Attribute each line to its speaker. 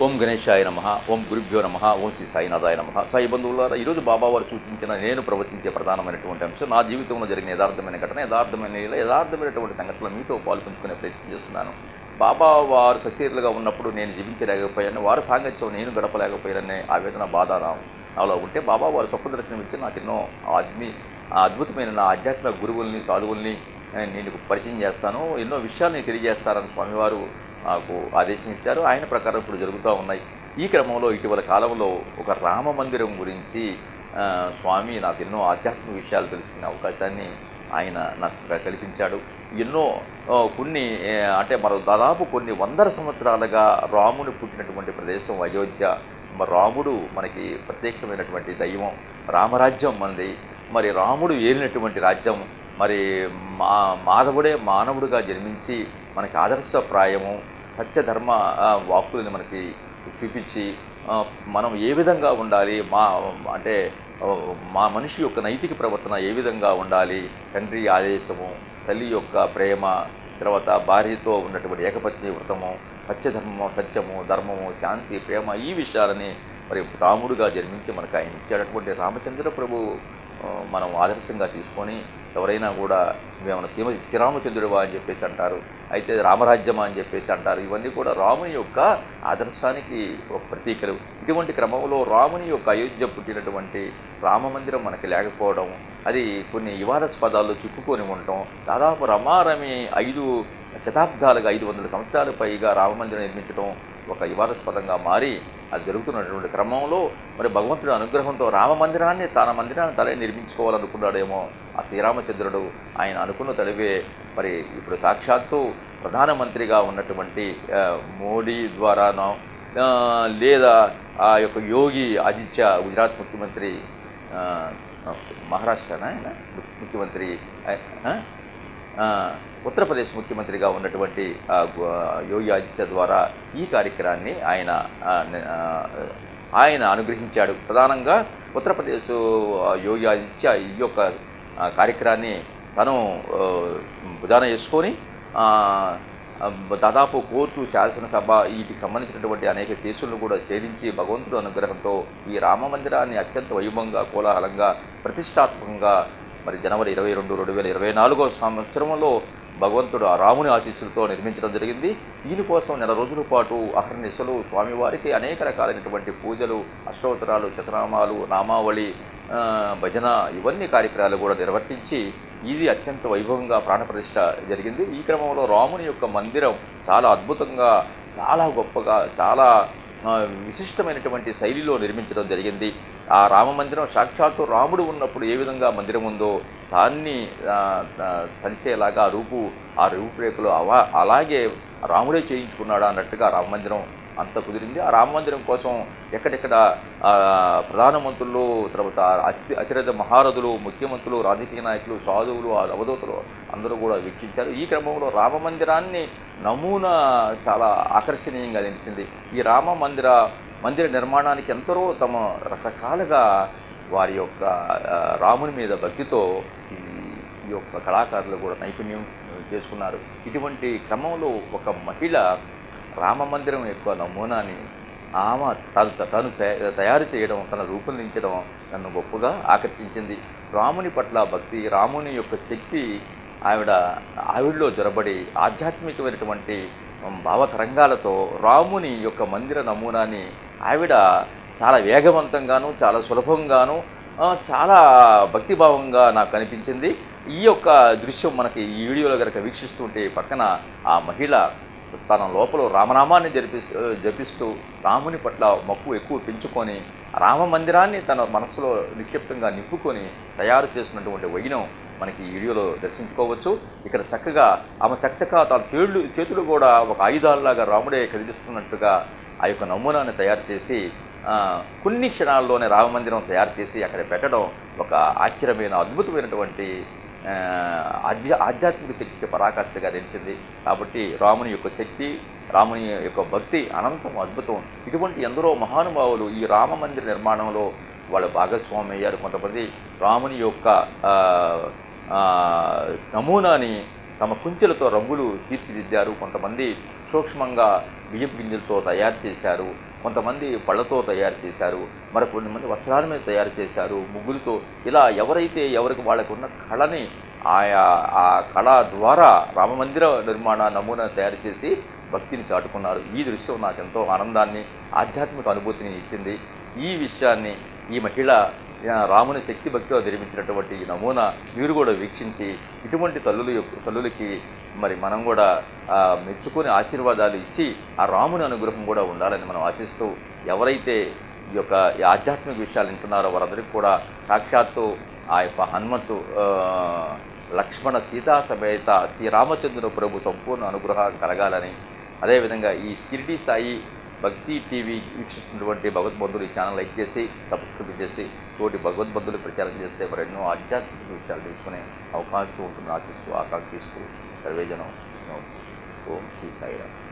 Speaker 1: ఓం గణేశాయ నమ ఓం గురుభ్యో నమ ఓం శ్రీ సాయినాథాయ నమ. సాయి బంధువులారా ఈరోజు బాబా వారు సూచించిన నేను ప్రవచించే ప్రధానమైనటువంటి అంశం నా జీవితంలో జరిగిన యథార్థమైన ఘటన యథార్థమైన యథార్థమైనటువంటి సంఘటనలు మీతో పాల్పంచుకునే ప్రయత్నం చేస్తున్నాను. బాబా వారు సశీరులుగా ఉన్నప్పుడు నేను జీవించలేకపోయాను వారి సాంగత్యం నేను గడపలేకపోయాననే ఆవేదన బాధ నాలో ఉంటే బాబా వారు స్వప్న ఇచ్చి నాకు ఎన్నో ఆద్మి ఆ అద్భుతమైన నా ఆధ్యాత్మిక గురువుల్ని సాధువుల్ని నేను పరిచయం చేస్తాను ఎన్నో విషయాల్ని తెలియజేస్తారని స్వామివారు నాకు ఆదేశం ఇచ్చారు. ఆయన ప్రకారం ఇప్పుడు జరుగుతూ ఉన్నాయి. ఈ క్రమంలో ఇటీవల కాలంలో ఒక రామ మందిరం గురించి స్వామి నాకు ఎన్నో ఆధ్యాత్మిక విషయాలు తెలుసుకునే అవకాశాన్ని ఆయన నాకు కల్పించాడు. ఎన్నో కొన్ని అంటే మరో దాదాపు కొన్ని వందల సంవత్సరాలుగా రాముని పుట్టినటువంటి ప్రదేశం అయోధ్య. మరి రాముడు మనకి ప్రత్యక్షమైనటువంటి దైవం రామరాజ్యం మనది. మరి రాముడు ఏలినటువంటి రాజ్యం మరి మా మాధవుడే మానవుడిగా జన్మించి మనకి ఆదర్శప్రాయము సత్యధర్మ ఆ, మనకి చూపించి మనం ఏ విధంగా ఉండాలి మా అంటే మా మనిషి యొక్క నైతిక ప్రవర్తన ఏ విధంగా ఉండాలి తండ్రి ఆదేశము తల్లి యొక్క ప్రేమ తర్వాత భార్యతో ఉన్నటువంటి ఏకపత్ని వ్రతము సత్యధర్మము సత్యము ధర్మము శాంతి ప్రేమ ఈ విషయాలని మరి రాముడుగా జన్మించి మనకు ఆయన ఇచ్చేటటువంటి రామచంద్ర ప్రభు మనం ఆదర్శంగా తీసుకొని ఎవరైనా కూడా మేము శ్రీమ శ్రీరామచంద్రుడివా అని చెప్పేసి అంటారు అయితే రామరాజ్యమా అని చెప్పేసి అంటారు ఇవన్నీ కూడా రాముని యొక్క ఆదర్శానికి ఒక ప్రతీకలు. ఇటువంటి క్రమంలో రాముని యొక్క అయోధ్య పుట్టినటువంటి రామ మందిరం మనకి లేకపోవడం అది కొన్ని వివాదాస్పదాల్లో చిక్కుకొని ఉండటం దాదాపు రమారమి ఐదు శతాబ్దాలుగా ఐదు వందల సంవత్సరాలు పైగా రామమందిరం నిర్మించడం ఒక వివాదాస్పదంగా మారి అది జరుగుతున్నటువంటి క్రమంలో మరి భగవంతుడి అనుగ్రహంతో రామ మందిరాన్ని తన మందిరాన్ని తలే నిర్మించుకోవాలనుకున్నాడేమో ఆ శ్రీరామచంద్రుడు. ఆయన అనుకున్న తలివే మరి ఇప్పుడు సాక్షాత్తు ప్రధానమంత్రిగా ఉన్నటువంటి మోడీ ద్వారానో లేదా ఆ యొక్క యోగి ఆదిత్య గుజరాత్ ముఖ్యమంత్రి మహారాష్ట్రనా ఆయన? ముఖ్యమంత్రి ఉత్తరప్రదేశ్ ముఖ్యమంత్రిగా ఉన్నటువంటి యోగి ఆదిత్య ద్వారా ఈ కార్యక్రమాన్ని ఆయన ఆయన అనుగ్రహించాడు. ప్రధానంగా ఉత్తరప్రదేశ్ యోగి ఆదిత్య ఈ యొక్క కార్యక్రమాన్ని తను విధానం చేసుకొని దాదాపు కోర్టు శాసనసభ వీటికి సంబంధించినటువంటి అనేక కేసులను కూడా ఛేదించి భగవంతుడు అనుగ్రహంతో ఈ రామ మందిరాన్ని అత్యంత వైభవంగా కోలాహలంగా ప్రతిష్టాత్మకంగా మరి జనవరి ఇరవై రెండు రెండు వేల ఇరవై నాలుగో సంవత్సరంలో భగవంతుడు ఆ రాముని ఆశీస్సులతో నిర్మించడం జరిగింది. దీనికోసం నెల రోజుల పాటు అహర్నిశలు స్వామివారికి అనేక రకాలైనటువంటి పూజలు అష్టోత్తరాలు చతనామాలు నామావళి భజన ఇవన్నీ కార్యక్రమాలు కూడా నిర్వర్తించి ఇది అత్యంత వైభవంగా ప్రాణప్రతిష్ఠ జరిగింది. ఈ క్రమంలో రాముని యొక్క మందిరం చాలా అద్భుతంగా చాలా గొప్పగా చాలా విశిష్టమైనటువంటి శైలిలో నిర్మించడం జరిగింది. ఆ రామ మందిరం సాక్షాత్తు రాముడు ఉన్నప్పుడు ఏ విధంగా మందిరం ఉందో దాన్ని పంచేలాగా ఆ, రూపు ఆ రూపురేఖలు అవా అలాగే రాముడే చేయించుకున్నాడా అన్నట్టుగా రామ మందిరం అంత కుదిరింది. ఆ రామ మందిరం కోసం ఎక్కడెక్కడ ప్రధానమంత్రులు తర్వాత అతి అతిరథ మహారథులు ముఖ్యమంత్రులు రాజకీయ నాయకులు సాధువులు ఆ అవధూతలు అందరూ కూడా వీక్షించారు. ఈ క్రమంలో రామ మందిరాన్ని నమూనా చాలా ఆకర్షణీయంగా నిలిచింది. ఈ రామ మందిర మందిర నిర్మాణానికి ఎందరో తమ రకరకాలుగా వారి యొక్క రాముని మీద భక్తితో ఈ ఈ యొక్క కళాకారులు కూడా నైపుణ్యం చేసుకున్నారు. ఇటువంటి క్రమంలో ఒక మహిళ రామ మందిరం యొక్క నమూనాని ఆమె తను తను తయ- తయారు చేయడం తన రూపొందించడం నన్ను గొప్పగా ఆకర్షించింది. రాముని పట్ల భక్తి రాముని యొక్క శక్తి ఆవిడ ఆవిడలో జొరబడి ఆధ్యాత్మికమైనటువంటి భావతరంగాలతో రాముని యొక్క మందిర నమూనాని ఆవిడ చాలా వేగవంతంగాను చాలా సులభంగాను చాలా భక్తిభావంగా నాకు అనిపించింది. ఈ యొక్క దృశ్యం మనకి ఈ వీడియోలో కనుక వీక్షిస్తుంటే పక్కన ఆ మహిళ తన లోపల రామనామాన్ని జరిపి జపిస్తూ రాముని పట్ల మక్కువ ఎక్కువ పెంచుకొని రామ మందిరాన్ని తన మనసులో నిక్షిప్తంగా నింపుకొని తయారు చేసినటువంటి వైనం మనకి ఈ వీడియోలో దర్శించుకోవచ్చు. ఇక్కడ చక్కగా ఆమె చక్కచక్క తన చేళ్ళు చేతులు కూడా ఒక ఆయుధాలలాగా రాముడే కదిలిస్తున్నట్టుగా ఆ యొక్క నమూనాను తయారు చేసి కొన్ని క్షణాల్లోనే రామమందిరం తయారు చేసి అక్కడ పెట్టడం ఒక ఆశ్చర్యమైన అద్భుతమైనటువంటి ఆ, ఆధ్యా ఆధ్యాత్మిక శక్తికి పరాకాష్ఠగా నిలిచింది. కాబట్టి రాముని యొక్క శక్తి రాముని యొక్క భక్తి అనంతం అద్భుతం. ఇటువంటి ఎందరో మహానుభావులు ఈ రామ మందిర నిర్మాణంలో వాళ్ళు భాగస్వామి అయ్యారు. కొంతమంది రాముని యొక్క నమూనాని తమ కుంచెలతో రంగులు తీర్చిదిద్దారు. కొంతమంది సూక్ష్మంగా బియ్యం గింజలతో తయారు చేశారు. కొంతమంది పళ్ళతో తయారు చేశారు. మరి కొంతమంది వస్త్రాల మీద తయారు చేశారు. ముగ్గులతో ఇలా ఎవరైతే ఎవరికి వాళ్ళకు ఉన్న కళని ఆయా ఆ కళ ద్వారా రామమందిర నిర్మాణ నమూనా తయారు చేసి భక్తిని చాటుకున్నారు. ఈ దృశ్యం నాకు ఎంతో ఆనందాన్ని ఆధ్యాత్మిక అనుభూతిని ఇచ్చింది. ఈ విషయాన్ని ఈ మహిళ రాముని శక్తి భక్తిలో నిర్మించినటువంటి ఈ నమూనా మీరు కూడా వీక్షించి ఇటువంటి తల్లుల యొక్క తల్లులకి మరి మనం కూడా మెచ్చుకొని ఆశీర్వాదాలు ఇచ్చి ఆ రాముని అనుగ్రహం కూడా ఉండాలని మనం ఆశిస్తూ ఎవరైతే ఈ యొక్క ఈ ఆధ్యాత్మిక విషయాలు వింటున్నారో వారందరికీ కూడా సాక్షాత్తు ఆ యొక్క హనుమంతు లక్ష్మణ సీతా సమేత శ్రీరామచంద్ర ప్రభు సంపూర్ణ అనుగ్రహం కలగాలని అదేవిధంగా ఈ షిరిడి సాయి భక్తి టీవీ వీక్షిస్తున్నటువంటి భగవద్బంధులు ఈ ఛానల్ లైక్ చేసి సబ్స్క్రైబ్ చేసి తోటి భగవద్బంధులు ప్రచారం చేస్తే మరి ఎన్నో ఆధ్యాత్మిక విషయాలు తీసుకునే అవకాశం ఉంటుంది. ఆశిస్తూ ఆకాంక్షిస్తూ సర్వేజనం. ఓం శ్రీ సాయిరామ్.